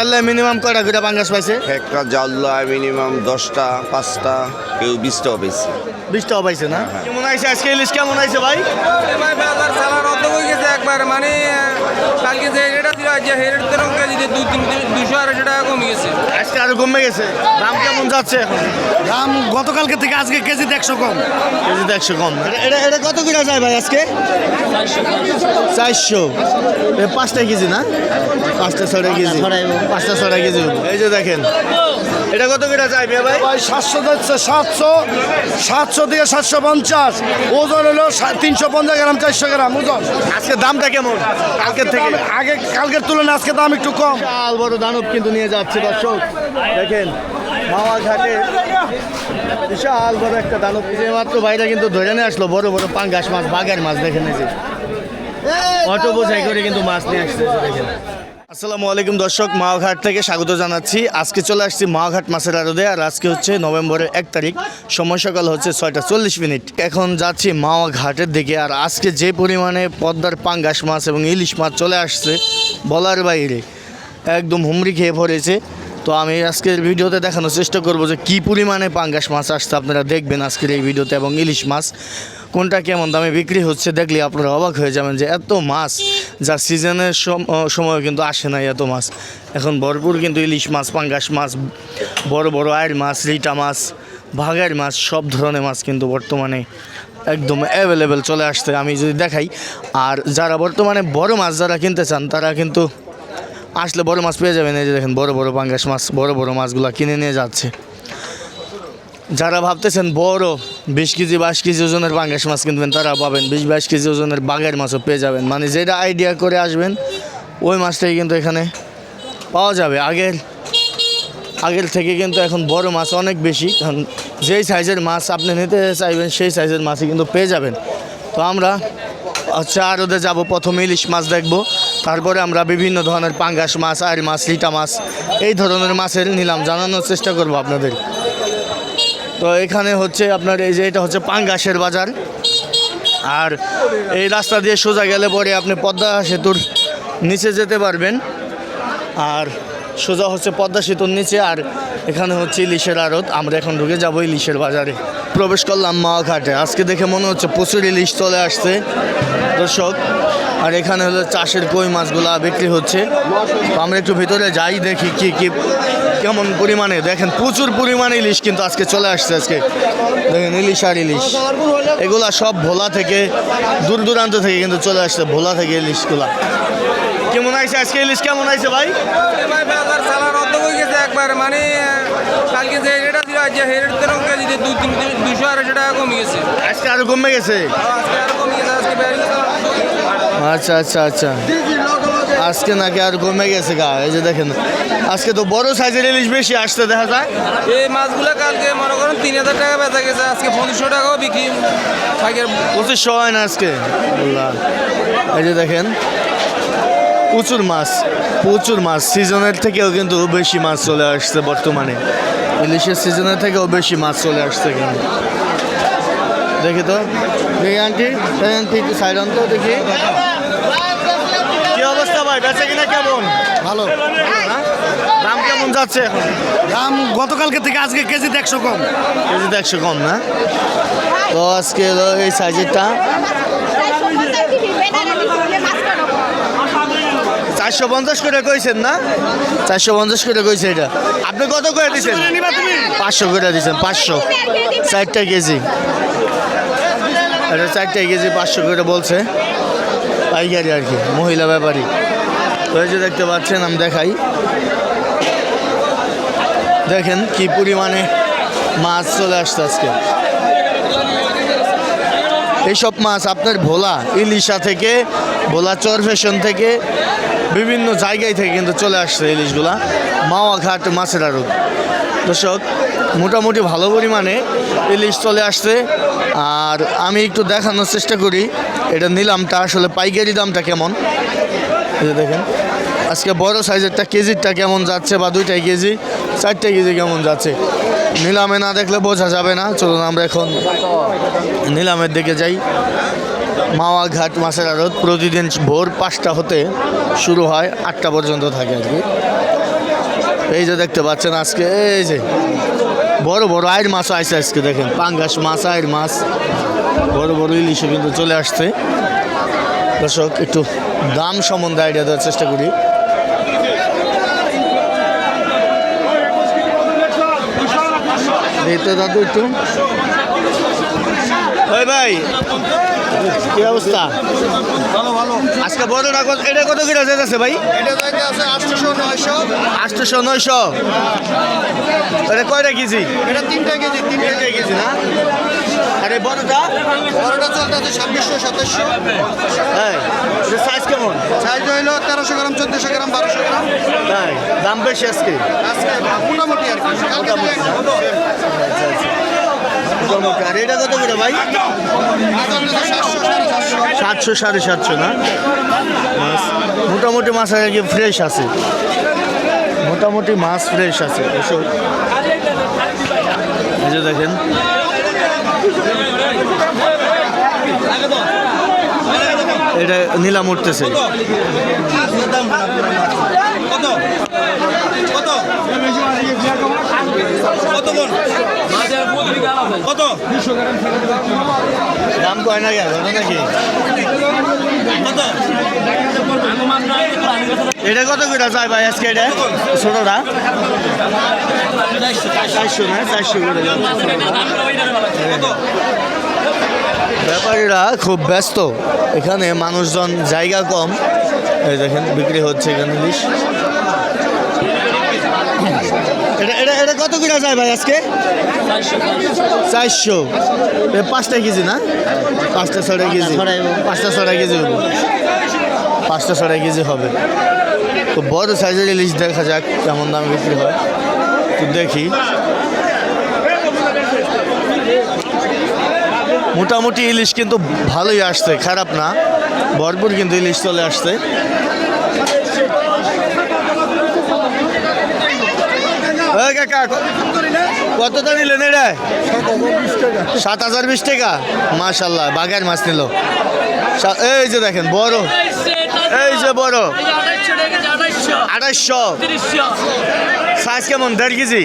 চাললে minimum কয়টা করে পাঙ্গাস পাইছে? একটা জাল্লা মিনিমাম দশটা পাঁচটা কেউ বিশটাও পেয়েছে বিশটাও টাকা পাইছে না? কেমন আইছে আজকে ইলিশ? কেমন আইছে ভাই? ভাই বাজার চালার অর্ধ হয়ে গেছে একবার। মানে কালকে যে আজ যে রেট তেরো কেজিতে দুই তিন দুশো আড়াইশো টাকা কমে গেছে। আজকে আরও কমে গেছে। দাম কেমন যাচ্ছে এখন? দাম গতকালকে থেকে আজকে কেজিতে একশো কম। কেজিতে একশো কম। এটা- এটা এটা কত করে যায় ভাই আজকে? চারশো। পাঁচটা কেজি না? পাঁচটা ছটা কেজি। পাঁচটা ছটা কেজি। এই যে দেখেন। এটা কত করে যায় মিয়া ভাই ভাই সাতশো যাচ্ছে সাতশো। সাতশো থেকে সাতশো পঞ্চাশ। ওজন হলো তিনশো পঞ্চাশ গ্রাম চারশো গ্রাম ওজন। আজকে দামটা কেমন? কালকের থেকে? আগে কালকের তুলনায় আজকে দাম একটু কম। বিশাল বড় দানব কিন্তু নিয়ে যাচ্ছে দর্শক। দেখেন মাওয়া ঘাটে বিশাল বড় একটা দানব। মাত্র বাইরে কিন্তু ধরে নিয়ে আসলো বড় বড় পাঙ্গাস মাছ বাঘের মাছ দেখে নিয়েছে অটো বোঝাই করে কিন্তু মাছ নিয়ে আসছে দেখেন। আসসালামু আলাইকুম দর্শক মাওঘাট থেকে স্বাগত জানাচ্ছি। আজকে চলে আসছি মাওঘাট মাছের আড়দে আর আজকে হচ্ছে নভেম্বরের এক তারিখ, সময় সকাল হচ্ছে ছয়টা চল্লিশ মিনিট। এখন যাচ্ছি মাওয়া ঘাটের দিকে, আর আজকে যে পরিমাণে পদ্মার পাঙ্গাস মাছ এবং ইলিশ মাছ চলে আসছে, বলার বাইরে, একদম হুমড়ি খেয়ে পড়েছে। তো আমি আজকের ভিডিওতে দেখানোর চেষ্টা করব যে কী পরিমাণে পাঙ্গাস মাছ আসছে। আপনারা দেখবেন আজকের এই ভিডিওতে এবং ইলিশ মাছ কোনটা কেমন দামে বিক্রি হচ্ছে দেখলে আপনারা অবাক হয়ে যাবেন যে এত মাছ যা সিজনের সময় কিন্তু আসে না এত মাছ। এখন ভরপুর কিন্তু ইলিশ মাছ, পাঙ্গাস মাছ, বড় বড় আয়ের মাছ, রিটা মাছ ভাগের মাছ, সব ধরনের মাছ কিন্তু বর্তমানে একদম অ্যাভেলেবেল চলে আসছে। আমি যদি দেখাই, আর যারা বর্তমানে বড় মাছ যারা কিনতে চান, তারা কিন্তু আসলে বড় মাছ পেয়ে যাবেন, এই যে দেখেন বড় বড় পাঙ্গাস মাছ, বড় বড় মাছগুলো কিনে নিয়ে যাচ্ছে। যারা ভাবতেছেন বড় বিশ কেজি, বাইশ কেজি ওজনের পাঙ্গাস মাছ কিনবেন, তারা পাবেন বিশ, বাইশ কেজি ওজনের বাঘের মাছও পেয়ে যাবেন। মানে যেটা আইডিয়া করে আসবেন, ওই মাছটাই কিন্তু এখানে পাওয়া যাবে। আগের আগের থেকে কিন্তু এখন বড় মাছ অনেক বেশি, কারণ যেই সাইজের মাছ আপনি নিতে চাইবেন, সেই সাইজের মাছই কিন্তু পেয়ে যাবেন। তো আমরা হচ্ছে আরদে যাব প্রথমে ইলিশ মাছ দেখব। তারপরে আমরা বিভিন্ন ধরনের পাঙ্গাস মাছ আর মাছ, লিটা মাছ, এই ধরনের মাছের নিলাম। জানানোর চেষ্টা করব আপনাদের। তো এখানে হচ্ছে আপনার এই যে এটা হচ্ছে পাঙ্গাসের বাজার। আর এই রাস্তা দিয়ে সোজা গেলে পরে আপনি পদ্মা সেতুর নিচে যেতে পারবেন। আর সোজা হচ্ছে পদ্মা সেতুর নিচে, আর এখানে হচ্ছে ইলিশের আড়ত। আমরা এখন ঢুকে যাব ইলিশের বাজারে। প্রবেশ করলাম মাওঘাটে আজকে দেখে মনে হচ্ছে প্রচুর ইলিশ চলে আসছে। দর্শক, আর এখানে হলো চাষের কই মাছগুলা বিক্রি হচ্ছে। আমরা একটু ভিতরে যাই, দেখি কি কি, কেমন পরিমাণে। দেখেন, প্রচুর পরিমাণে ইলিশ কিন্তু আজকে চলে আসছে আজকে। দেখেন, ইলিশ আর ইলিশ। এগুলা সব ভোলা থেকে, দূর দূরান্ত থেকে কিন্তু চলে আসছে, ভোলা থেকে ইলিশগুলা। কেমন আইছে আজকে ইলিশ? কেমন আইছে ভাই? একবার মানে কালকে যে রেটটা ছিল আজ যে রেট তেরো কেজিতে দুই তিন দুশো আড়াইশো টাকা কমে গেছে আজকে আরও কমে গেছে? আজকে আরও কমে গেছে। আজকে আচ্ছা আচ্ছা আচ্ছা। আজকে নাকি আর কমে গেছে গা এই যে দেখেন। আজকে তো বড় সাইজের ইলিশ বেশি আসতে দেখা যায়। এই মাছগুলো কালকে মনে করেন তিন হাজার টাকা বেচা গেছে আজকে পঁচিশশো টাকাও বিক্রি। পাইকার পঁচিশশো হয় না আজকে? এই যে দেখেন প্রচুর মাছ প্রচুর মাছ। সিজনের থেকেও কিন্তু বেশি মাছ চলে আসছে বর্তমানে। ইলিশের সিজনের থেকেও বেশি মাছ চলে আসছে কিন্তু দেখি তো। দেখি আন্টি এই আন্টি একটু সাইড তো দেখি। কি অবস্থা ভাই? বেচা কিনা কেমন? ভালো। দাম কেমন যাচ্ছে এখন? দাম গতকালকে থেকে আজকে কেজিতে একশো কম। কেজিতে একশো কম না? তো আজকে এই সাইজেরটা চারশো পঞ্চাশ করে কইছেন না? চারশো পঞ্চাশ করে কইছে এটা। আপনি কত করে দিচ্ছেন পাঁচশো করে দিচ্ছেন পাঁচশো। চারটা কেজি। এটা চারটা কেজি পাঁচশো করে বলছে। পাইকারি আর কি মহিলা ব্যাপারী। তো এই যে দেখতে পাচ্ছেন আমি দেখাই। দেখেন কি পরিমাণে মাছ চলে আসছে আজকে। এইসব মাছ আপনার ভোলা, ইলিশা থেকে, ভোলা চরফেশন থেকে, বিভিন্ন জায়গায় থেকে কিন্তু চলে আসছে ইলিশগুলা। মাওয়া ঘাট মাছের আড়ত। দর্শক, মোটামুটি ভালো পরিমাণে ইলিশ চলে আসছে। আর আমি একটু দেখানোর চেষ্টা করি, এটা নিলামটা আসলে পাইকারি দামটা কেমন? দেখেন, আজকে বড় সাইজেরটা, কেজিরটা কেমন যাচ্ছে বা দুইটাই কেজি? চারটে কেজি কেমন যাচ্ছে? নিলামে না দেখলে বোঝা যাবে না। চলুন আমরা এখন নিলামের দিকে যাই। মাওয়া ঘাট, মাছের আড়ত প্রতিদিন ভোর পাঁচটা হতে শুরু হয়, আটটা পর্যন্ত থাকে আর কি। এই যে দেখতে পাচ্ছেন আজকে, এই যে বড় বড় আয়ের মাছ আসছে আজকে, দেখেন। পাঙ্গাস মাছ আয়ের মাছ। বড় বড় ইলিশে কিন্তু চলে আসছে। দর্শক, একটু দাম সম্বন্ধে আইডিয়া দেওয়ার চেষ্টা করি। এই তো দাদু একটু। ওই ভাই। কি অবস্থা? ভালো ভালো। আজকে বড়টা কত এটা কত করে যেতেছে ভাই? এটা যাইতে আছে আটশোশো নয়শো। আটশোশো নয়শো। এটা কয়টা কেজি? এটা তিনটা কেজি তিনটা তিনটা কেজি। না? আরে বড়টা? বড়টা চলতে আছে ছাব্বিশশো সাতাশশো। হ্যাঁ। এটা সাইজ কেমন? সাইজ হইল তেরোশো গ্রাম চোদ্দশো গ্রাম বারোশো গ্রাম। তাই দাম বেশি আজকে? আজকে মোটামুটি আর কি। মোটামুটি। আর এটা কত করে ভাই? সাতশো সাড়ে সাতশো না? মোটামুটি মাছ কি ফ্রেশ আছে? মোটামুটি মাছ ফ্রেশ আছে। এসব এই যে দেখেন। এটা নিলাম উঠতেছে। এটা কত করে যায় ভাই আজকে এটা? ছোটটা? চারশো না? চারশো করে। ব্যাপারীরা খুব ব্যস্ত। এখানে মানুষজন জায়গা কম। এই দেখেন, বিক্রি হচ্ছে এখানে ইলিশ। এটা এটা এটা কত করে যায় ভাই আজকে? চারশো। পাঁচটা কেজি না? পাঁচটা ছটা কেজি। পাঁচটা ছটা কেজি হবে পাঁচটা ছটা কেজি হবে। তো বড় সাইজের ইলিশ দেখা যাক কেমন দামে বিক্রি হয়। তো দেখি। মোটামুটি ইলিশ কিন্তু ভালোই আসছে, খারাপ না। ভরপুর কিন্তু ইলিশ চলে আসছে। কত দাম নিলেন এটা? সাত হাজার বিশ টাকা। মাশাল্লাহ, বাঘের মাছ নিল। এই যে দেখেন, বড়। এই যে বড়। আড়াইশো। সাইজ কেমন? দেড় কেজি?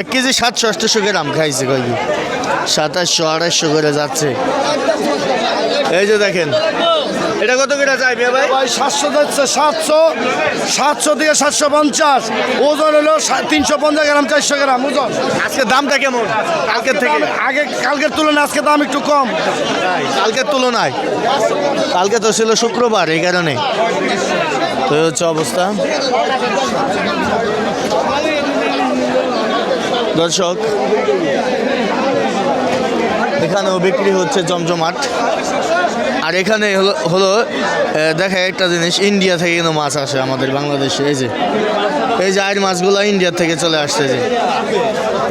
এক কেজি সাতশো। আটশো গ্রাম খাইছে কয়েকদিন সাতাশশো আড়াইশো করে যাচ্ছে। এই যে দেখেন। এটা কত করে চাই মিয়া ভাই? ভাই সাতশো যাচ্ছে সাতশো। সাতশো থেকে সাতশো পঞ্চাশ। ওজন হলো তিনশো পঞ্চাশ গ্রাম চারশো গ্রাম ওজন। আজকে দামটা কেমন? কালকের থেকে। আগে কালকের তুলনায় আজকে দাম একটু কম। কালকের তুলনায়? কালকে তো ছিল শুক্রবার এই কারণে। তো হচ্ছে অবস্থা। দর্শক এখানেও বিক্রি হচ্ছে জমজমাট। আর এখানে হলো হলো দেখা একটা জিনিস, ইন্ডিয়া থেকে কিন্তু মাছ আসে আমাদের বাংলাদেশে, এই যে। এই যে আয়ের মাছগুলো ইন্ডিয়া থেকে চলে আসছে যে।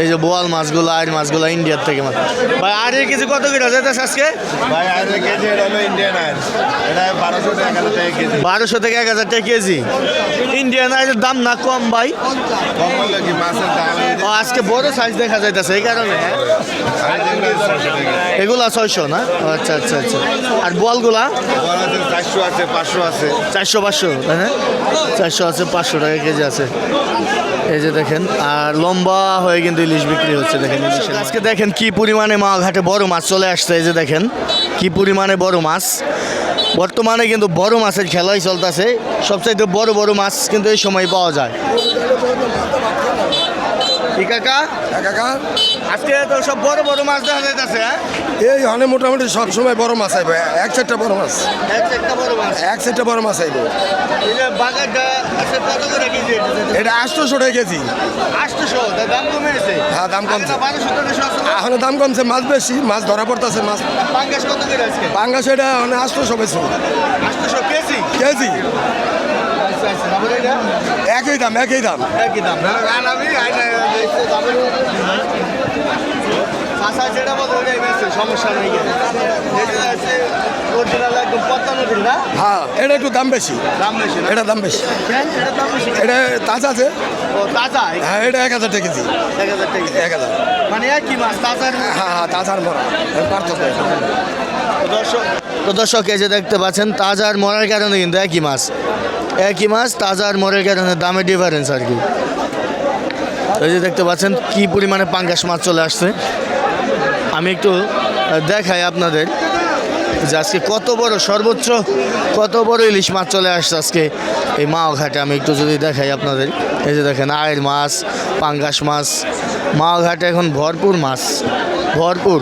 এই যে বোয়াল মাছগুলো আয়ের মাছগুলো ইন্ডিয়ার থেকে মাছ। ভাই আর এই কেজি কত করে যেতেছে আজকে? ভাই আর কেজি এটা হলো ইন্ডিয়ান আয়ের এটা বারোশো টাকা হাজার টাকা কেজি। বারোশো থেকে এক হাজার টাকা কেজি? ইন্ডিয়ান আয়ের দাম না কম ভাই। কম হলো কি মাছের দাম ও আজকে বড় সাইজ দেখা যাইতেছে এই কারণে হ্যাঁ? আর এগুলা ছয়শো না? আচ্ছা আচ্ছা আচ্ছা। আর বলগুলা চারশো আছে পাঁচশো আছে। চারশো পাঁচশো হ্যাঁ চারশো আছে পাঁচশো টাকা কেজি আছে। এই যে দেখেন, আর লম্বা হয়ে কিন্তু ইলিশ বিক্রি হচ্ছে, দেখেন আজকে দেখেন কি পরিমাণে মা ঘাটে বড় মাছ চলে আসছে, এই যে দেখেন, কি পরিমাণে বড় মাছ। বর্তমানে কিন্তু বড় মাছের খেলাই চলতেছে, সবচাইতে বড় বড় মাছ কিন্তু এই সময় পাওয়া যায়। কি কাকা? কাকা? আজকে তো সব বড় বড় মাছ দেখা যাইতেছে হ্যাঁ? এই হনে মোটামুটি সব সময় বড় মাছ আইবে। এক সেটটা বড় মাছ। এক- একটা বড় মাছ। এক সেটটা বড় মাছ আইবে। এই যে বাগারটা আছে কত করে কেজি এটা? এটা আটশোশো টাকা কেজি। দাম কমে হ্যাঁ, দাম কমছে। বারোশো তেরোশো এখন দাম কমছে মাছ বেশি মাছ ধরা পড়তেছে মাছ। পাঙ্গাস কত করে আজকে? পাঙ্গাস এটা মানে আটশোশো বেশি আটশোশো কেজি? কেজি আচ্ছা আচ্ছা তারপরে এটা একই দাম একই দাম। একই দাম। যেটা বলতে ওটাই বেশি সমস্যা নেই। হ্যাঁ এটা একটু দাম বেশি। দাম বেশি এটা দাম বেশি। এটা তাজা আছে? তাজা? হ্যাঁ এটা এক হাজার টাকা কেজি। এক হাজার টাকা এক হাজার। মানে মাছ তাজার হ্যাঁ হ্যাঁ তাজার মরা। এর পার্থক্য দর্শক দর্শক যে দেখতে পাচ্ছেন তাজা আর মরার কারণে কিন্তু একই মাছ। একই মাছ, তাজা আর মরের কারণে দামে ডিফারেন্স আর কি। এই যে দেখতে পাচ্ছেন কি পরিমাণে পাঙ্গাস মাছ চলে আসছে। আমি একটু দেখাই আপনাদের যে আজকে কত বড় সর্বোচ্চ, কত বড় ইলিশ মাছ চলে আসছে আজকে। এই মাও ঘাটে আমি একটু যদি দেখাই আপনাদের। এই যে দেখেন, আয়ের মাছ, পাঙ্গাস মাছ, মাও ঘাটে এখন ভরপুর মাছ, ভরপুর।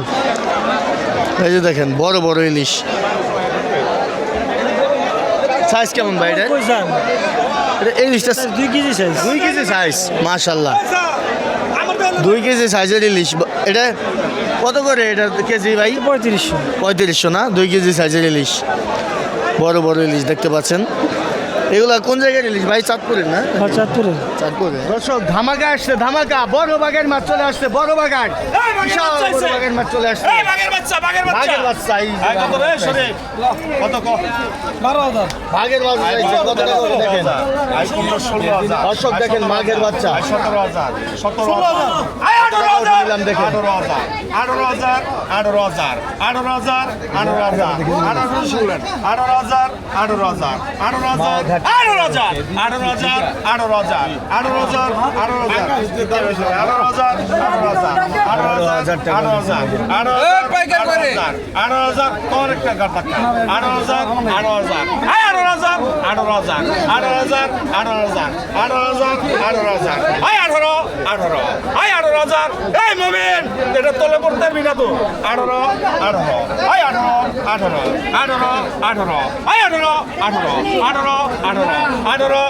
এই যে দেখেন, বড় বড় ইলিশ। সাইজ কেমন ভাই এটা? এটা ইলিশটা দুই কেজি সাইজ দুই কেজি সাইজ মাশাল্লাহ দুই কেজি সাইজের ইলিশ। এটা কত করে এটা কেজি ভাই? পঁয়ত্রিশশো। পঁয়ত্রিশশো না? দুই কেজি সাইজের ইলিশ। বড় বড় ইলিশ দেখতে পাচ্ছেন। এগুলা কোন জায়গায় ইলিশ? ভাই চাঁদপুরের না? চাঁদপুরের। চাঁদপুরে দর্শক ধামাকা আসছে ধামাকা। বড় বাগের মাছ চলে আসছে বড় বাগান বিশাল বড় বাগের মাছ চলে আসছে। বাঘের বাচ্চা এই যে বারো হাজার। বাঘের বাচ্চা কত দেখেন। দর্শক দেখেন মাঘের বাচ্চা। সতেরো হাজার। সতেরো করে নিলাম দেখেন। আঠারো হাজার। আঠারো হাজার আঠারো হাজার। আঠারো হাজার আঠারো হাজার। আঠারো শুনলেন আঠারো হাজার আঠারো হাজার। আঠারো হাজার আঠারো হাজার। আঠারো হাজার আঠারো হাজার। আঠারো হাজার আঠারো হাজার। আঠারো হাজার আঠারো হাজার আঠারো হাজার। আঠারো হাজার আঠারো। হাজার। আঠারো হাজার আঠারো হাজার। আঠারো হাজার আঠারো হাজার আঠারো হাজার আঠারো হাজার আঠারো হাজার আঠারো হাজার আঠারো হাজার আই আঠারো আঠারো আই আঠারো হাজার এই মোমিন এটা তলে পড়তে পারবি না তো আঠারো আঠারো আই আঠারো আঠারো আঠারো আঠারো আই আঠারো আঠারো আঠারো আঠারো আঠারো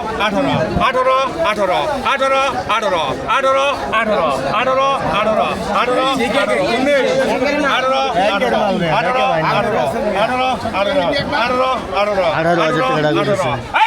আঠারো আঠারো আঠারো আঠারো আঠারো আঠারো আঠারো আঠারো আঠারো আঠারো আঠারো আঠারো আঠারো আঠারো আঠারো আঠারো আঠারো আঠারো হাজার টাকা।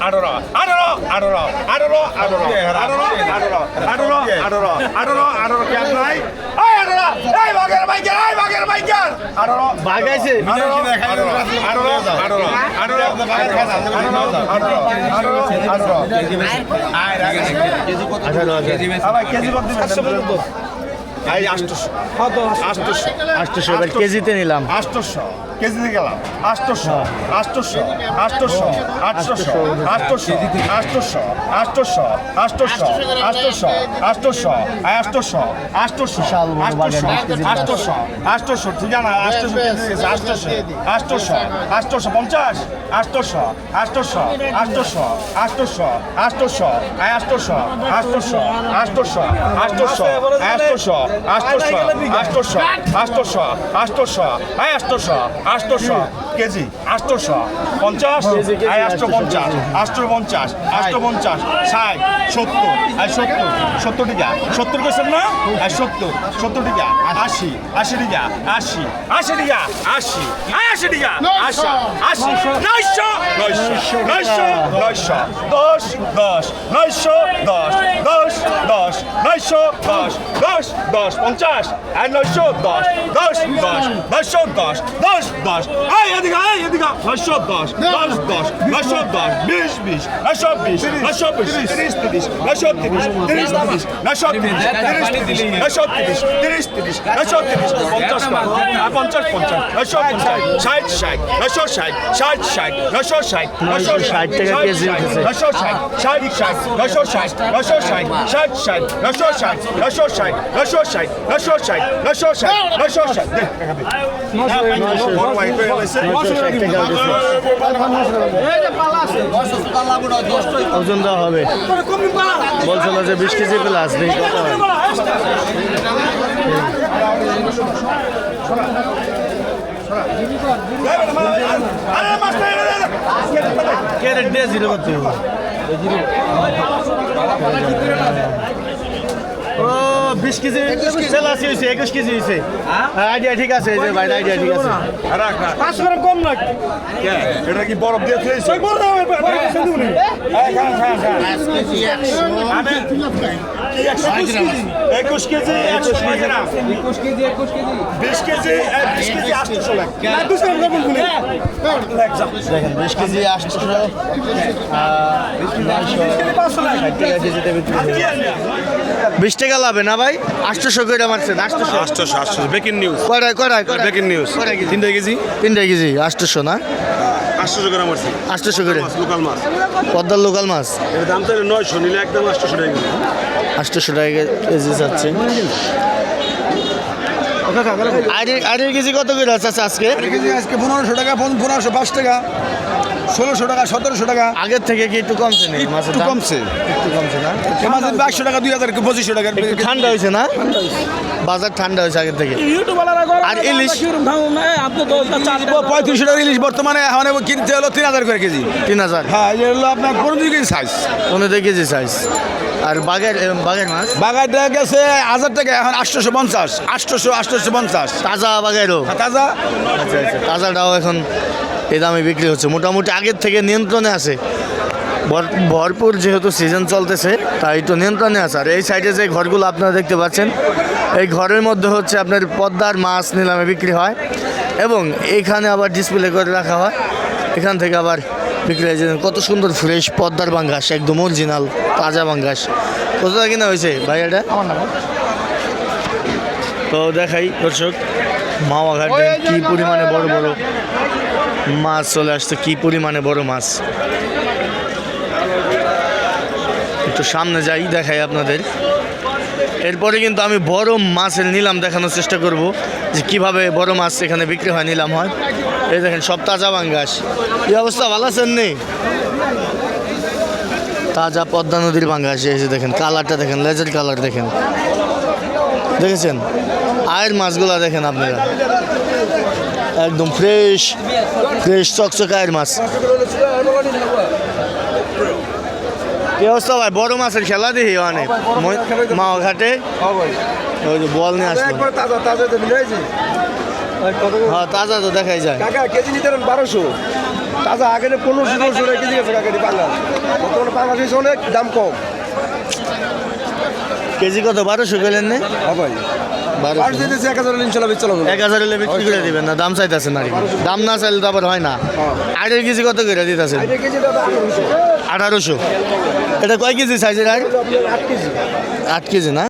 আঠারো আঠারো আঠারো আঠারো আঠারো আঠারো আঠারো আঠারো আঠারো আঠারো আঠারো কে নাই আই আঠারো এই কেজি কত আটশোশো আটশোশো এবার কেজিতে নিলাম আটশোশো কেজিতে গেলাম আটশোশো আটশোশো আটশোশো আটশোশো আটশোশো আটশোশো আটশোশো আটশোশো আটশোশো আটশোশো আটশোশো আটশোশো বিশাল বড় বাগান, বিশ কেজি প্লাস। আটশোশো আটশোশো ঠিক আছে আটশোশো কেজি গেছে আটশোশো আটশোশো আটশোশো পঞ্চাশ আটশোশো আটশোশো আটশোশো আষ্টশো আষ্টশো আষ্টশো আষ্টশো আয় আষ্টশো আষ্টশো। কেজি। আষ্টশো পঞ্চাশ হ্যাঁ। আয় আষ্ট পঞ্চাশ আষ্ট পঞ্চাশ আষ্ট পঞ্চাশ ষাট। সত্তর আয় সত্তর সত্তর টিকা। সত্তর কেছেন না? সত্তর সত্তর টিকা আশি আশি টিকা আশি আশি টিকা আশি আয় আশি টিকা আশি আশি নয়শো নয়শো নয়শো নয়শো দশ দশ নয়শো দশ দশ দশ নয়শো দশ। দশ দশ পঞ্চাশ আর নয়শো দশ দশ দশ নয়শো দশ দশ দশ আয় এদিকে আয় এদিকে নয়শো দশ দশ দশ নয়শো দশ বিশ বিশ নয়শো বিশ নয়শো বিশ তিরিশ তিরিশ নয়শো তিরিশ তিরিশ তিরিশ নয়শো তিরিশ তিরিশ তিরিশ নয়শো তিরিশ তিরিশ তিরিশ নয়শো তিরিশ পঞ্চাশ পঞ্চাশ পঞ্চাশ নয়শো পঞ্চাশ ষাট ষাট নয়শো ষাট ষাট ষাট নয়শো ষাট নয়শো ষাট 90 টাকা কেজি উঠেছে। নয়শো ষাট ষাট ষাট নয়শো ষাট নয়শো ষাট ষাট ষাট নয়শো ষাট নয়শো ষাট ষাট নশো ষাট নশো ষাট নশো ষাট নশো ষাট ওজন দেওয়া হবে বলছিল যে বিশ কেজি প্লাস নেই ক্যারেট দিয়ে জিরো করতে হবে ও বিশ কেজি সেলাসি হয়েছে একুশ কেজি হয়েছে। আইডিয়া ঠিক আছে এই যে ভাই আইডিয়া ঠিক আছে। পাঁচশো গ্রাম কম নাকি এটা কি বরফ দিয়ে খেয়েছে একুশ কেজি। একশো গ্রাম। একুশ কেজি একুশ কেজি। বিশ কেজি বিশ কেজি আটশোশো লাখ। দেখেন বিশ কেজি আটশো বিশ টাকা লাভে না ভাই? আটশোশো করে মারছেন আটশোশো। আটশোশো আটশোশো। ব্রেকিং নিউজ কয়টায় কয়টায় ব্রেকিং নিউজ তিনটা কেজি? তিনটা কেজি আটশোশো না? আটশোশো গ্রাম আছে। আটশোশো করে লোকাল মাছ। পদ্মার লোকাল মাছ? এর দাম তো নয়শো নিলে একদম আটশোশো টাকা কেজি। আটশোশো টাকা কেজি যাচ্ছে। আড়ি- আড়াই কেজি কত করে আছে আজকে? কেজি আজকে পনেরোশো টাকা পনেরোশো পাঁচ টাকা। ষোলোশো টাকা সতেরোশো টাকা। আগের থেকে কি একটু কমছে মাছের একটু কমছে। একটু কমছে না? আমাদের একশো টাকা দুই হাজার পঁচিশশো টাকা। ঠান্ডা হয়েছে না? বাজার ঠান্ডা হয়েছে আগের থেকে। আর ইলিশ? পঁয়ত্রিশশো টাকা ইলিশ বর্তমানে মানে কিনতে হলো তিন হাজার করে কেজি। তিন হাজার? হ্যাঁ এই হলো আপনার পনেরো কেজি সাইজ পনেরো কেজি সাইজ আর বাগের এ, বাগের মাছ? বাগাইটা গেছে হাজার টাকা এখন আটশোশো পঞ্চাশ আটশোশো আটশোশো পঞ্চাশ। তাজা বাগেরও তাজা। আচ্ছা আচ্ছা তাজাটাও এখন এই দামে বিক্রি হচ্ছে। মোটামুটি আগের থেকে নিয়ন্ত্রণে আছে। ভর- ভরপুর যেহেতু সিজন চলতেছে তাই তো নিয়ন্ত্রণে আছে। আর এই সাইডে যে ঘরগুলো আপনারা দেখতে পাচ্ছেন এই ঘরের মধ্যে হচ্ছে আপনার পদ্মার মাছ নিলামে বিক্রি হয়। এবং এইখানে আবার ডিসপ্লে করে রাখা হয়। এখান থেকে আবার বিক্রি হয় যে কত সুন্দর ফ্রেশ পদ্মার বাঙ্গাস একদম অরিজিনাল তাজা বাঙ্গাস কত টাকা কিনা হয়েছে ভাই এটা? তো দেখাই দর্শক মাওয়া ঘাটে কি পরিমাণে বড় বড় মাছ চলে আসছে কি পরিমাণে বড় মাছ। একটু সামনে যাই দেখাই আপনাদের। এরপরে কিন্তু আমি বড় মাছের নিলাম দেখানোর চেষ্টা করব যে কীভাবে বড় মাছ এখানে বিক্রি হয় নিলাম হয়। এই দেখেন সব তাজা বাঙ্গাস এই অবস্থা ভালো আছেন নেই তাজা পদ্মা নদীর বাঙ্গাস এসে যে দেখেন কালারটা দেখেন লেজার কালার দেখেন। দেখেছেন? আয়ের মাছগুলো দেখেন আপনারা। একদম ফ্রেশ ফ্রেশ চকচকে আয়ের মাছ। কি অবস্থা ভাই? বড় মাছের খেলা দেখি অনেক। মাও ঘাটে ওই যে বল নিয়ে আসলো। হ্যাঁ তাজা তো দেখাই যায়। বারোশো। তাজা আগে পনেরোশো ষোলোশো টাকা কেজি গেছে কাকা বাংলাদেশ। বর্তমানে বাংলাদেশ অনেক দাম কম। কেজি কত? বারোশো গেলেন নে? আর দিতেছে এক হাজার ইনশাল্লাহ চলো এক হাজার হলে বিক্রি করে দিবেন না দাম চাইতেছেন আর কি দাম না চাইলে তো আবার হয় না। আড়াই কেজি কত করে দিতেছেন? আঠারোশো। এটা কয় কেজি সাইজের আর আট কেজি না?